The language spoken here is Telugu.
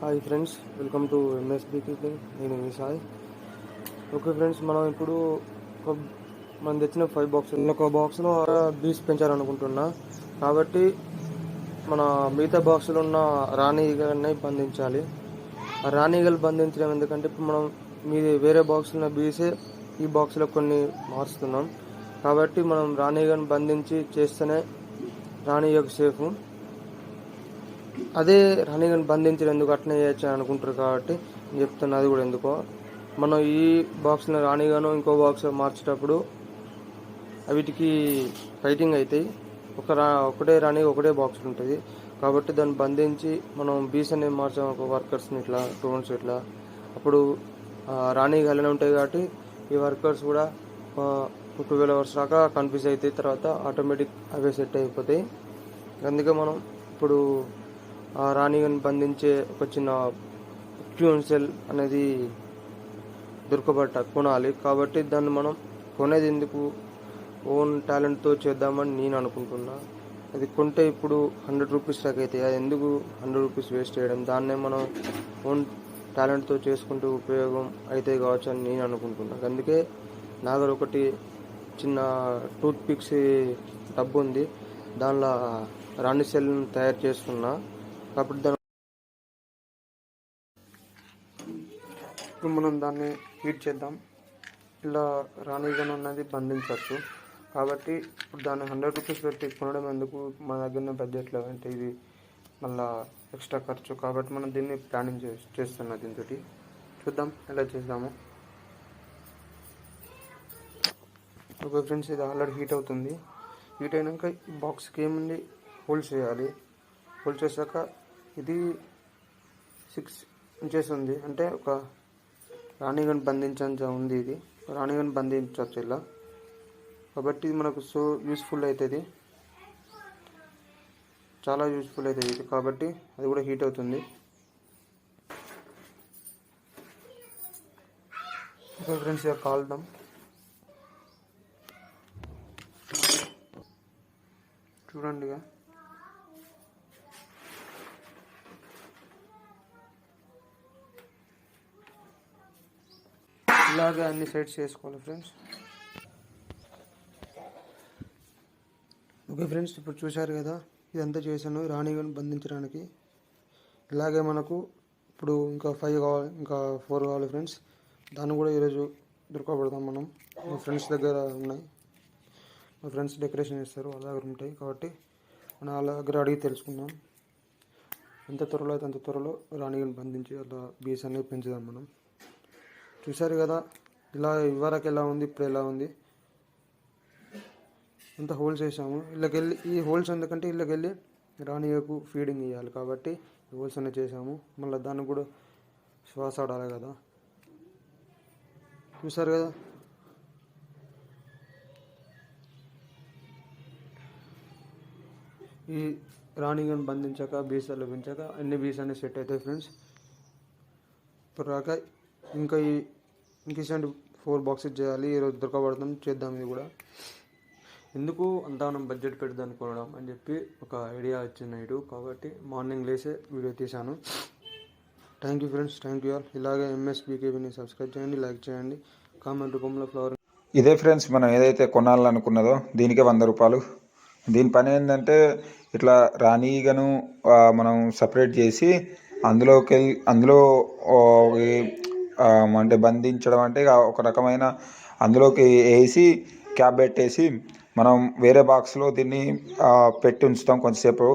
Hi friends welcome to MSB king నేను మీ సాయి ఓకే ఫ్రెండ్స్ మనం ఇప్పుడు ఒక మనం తెచ్చిన ఫైవ్ బాక్స్ ఒక బాక్స్లో బీస్ పెంచాలనుకుంటున్నా. కాబట్టి మన మిగతా బాక్స్లో ఉన్న రాణి ఈగల్ని బంధించాలి. ఆ రాణి ఈగలు బంధించడం ఎందుకంటే ఇప్పుడు మనం మీది వేరే బాక్స్లో ఉన్న బీసే ఈ బాక్స్లో కొన్ని మారుస్తున్నాం. కాబట్టి మనం రాణి ఈగను బంధించి చేస్తేనే రాణి ఈగకు సేఫ్ అదే రన్నింగ్ బంధించడం ఎందుకు అట్నే చేయొచ్చు అని అనుకుంటారు కాబట్టి నేను చెప్తున్నా అది కూడా ఎందుకో. మనం ఈ బాక్స్ని రాణిగాను ఇంకో బాక్స్ మార్చేటప్పుడు వీటికి ఫైటింగ్ అవుతాయి. ఒక రా ఒకటే రాణి ఒకటే బాక్స్ ఉంటుంది. కాబట్టి దాన్ని బంధించి మనం బీస్ అనేది మార్చాం ఒక వర్కర్స్ని ఇట్లా స్టూడెంట్స్ ఇట్లా. అప్పుడు ఆ, రాణి గలనే ఉంటాయి కాబట్టి ఈ వర్కర్స్ కూడా ట్వెల్వ్ అవర్స్ దాకా కన్ఫ్యూజ్ అవుతాయి తర్వాత ఆటోమేటిక్ అవే సెట్ అయిపోతాయి. అందుకే మనం ఇప్పుడు రాణిని బంధించే ఒక చిన్న ట్యూన్ సెల్ అనేది దొరకబట్ట కొనాలి. కాబట్టి దాన్ని మనం కొనేది ఎందుకు? ఓన్ టాలెంట్తో చేద్దామని నేను అనుకుంటున్నా. అది కొంటే ఇప్పుడు హండ్రెడ్ రూపీస్ దాకా అవుతాయి అది ఎందుకు హండ్రెడ్ రూపీస్ వేస్ట్ చేయడం? దాన్నే మనం ఓన్ టాలెంట్తో చేసుకుంటూ ఉపయోగం అవుతాయి కావచ్చు అని నేను అనుకుంటున్నాను అందుకే నా దగ్గర ఒకటి చిన్న టూత్ పిక్స్ డబ్బు ఉంది. దానిలో రాణి సెల్ని తయారు చేస్తున్నా. కాబట్టి దాని ఇప్పుడు మనం దాన్ని హీట్ చేద్దాం. ఇలా రాణిగన్ ఉన్నది బంధించవచ్చు. కాబట్టి ఇప్పుడు దాన్ని హండ్రెడ్ రూపీస్ పెట్టి కొనడం ఎందుకు? మన దగ్గరనే బడ్జెట్ లేదంటే ఇది మళ్ళా ఎక్స్ట్రా ఖర్చు. కాబట్టి మనం దీన్ని ప్లానింగ్ చే చేస్తున్నాం దీంతో చూద్దాం ఎలా చేద్దాము ఓకే ఫ్రెండ్స్ ఇది ఆల్రెడీ హీట్ అవుతుంది. హీట్ అయినాక ఈ బాక్స్కి ఏముంది? హోల్స్ చేయాలి. హోల్డ్ చేశాక ఇది సిక్స్ ఇంచెస్ ఉంది. అంటే ఒక రాణిగన్ బంధించేంత ఉంది ఇది. రాణిగన్ బంధించవచ్చు ఇలా. కాబట్టి ఇది మనకు సో యూస్ఫుల్ అవుతుంది చాలా యూస్ఫుల్ అవుతుంది ఇది. కాబట్టి అది కూడా హీట్ అవుతుంది. ఓకే ఫ్రెండ్స్ ఇక కాలుదాం. చూడండి ఇక. ఇలాగే అన్ని సైడ్స్ చేసుకోవాలి ఫ్రెండ్స్. ఓకే ఫ్రెండ్స్ ఇప్పుడు చూశారు కదా ఇదంతా చేశాను రాణిగను బంధించడానికి. ఇలాగే మనకు ఇప్పుడు ఇంకా ఫైవ్ కావాలి ఇంకా ఫోర్ కావాలి ఫ్రెండ్స్. దాన్ని కూడా ఈరోజు దొరకబడదాం మనం. మా ఫ్రెండ్స్ దగ్గర ఉన్నాయి. మా ఫ్రెండ్స్ డెకరేషన్ చేస్తారు వాళ్ళ దగ్గర ఉంటాయి కాబట్టి మనం వాళ్ళ దగ్గర అడిగి తెలుసుకుందాం. ఎంత త్వరలో అయితే అంత త్వరలో రాణిగను బంధించి అలా బీస్ అనేది పెంచుదాం మనం. చూశారు కదా? ఇలా ఇవరకు ఎలా ఉంది? ఇప్పుడు ఎలా ఉంది? అంత హోల్స్ వేసాము. ఇళ్ళకెళ్ళి ఈ హోల్స్ ఎందుకంటే వెళ్ళి రాణియకు ఫీడింగ్ ఇవ్వాలి కాబట్టి హోల్స్ అనేది చేసాము. మళ్ళీ దానికి కూడా శ్వాస ఆడాలి కదా? చూసారు కదా? ఈ రాణిగను బంధించాక బీసాలు పెంచాక అన్ని బీస్ అనేవి సెట్ అవుతాయి ఫ్రెండ్స్. ఇప్పుడు రాక ఇంకా ఈ ఇంక ఇలాంటి ఫోర్ బాక్సెస్ చేయాలి ఈరోజు దొరకబడతాం చేద్దాం ఇది కూడా. ఎందుకు అంతా మనం బడ్జెట్ పెడదాం అనుకోవడం అని చెప్పి ఒక ఐడియా వచ్చింది నైట్. కాబట్టి మార్నింగ్ లేసే వీడియో తీశాను. Thank you friends thank you all ఇలాగే ఎంఎస్బీకేబీని సబ్స్క్రైబ్ చేయండి లైక్ చేయండి. కామెంట్ రూపంలో ఫ్లవర్ ఇదే ఫ్రెండ్స్ మనం ఏదైతే కొనాలనుకున్నదో దీనికే వంద రూపాయలు. దీని పని ఏంటంటే ఇట్లా రాణిగను మనం సపరేట్ చేసి అందులోకి అందులో అంటే బంధించడం అంటే ఒక రకమైన అందులోకి వేసి క్యాప్ పెట్టేసి మనం వేరే బాక్స్లో దీన్ని పెట్టి ఉంచుతాం కొంతసేపు.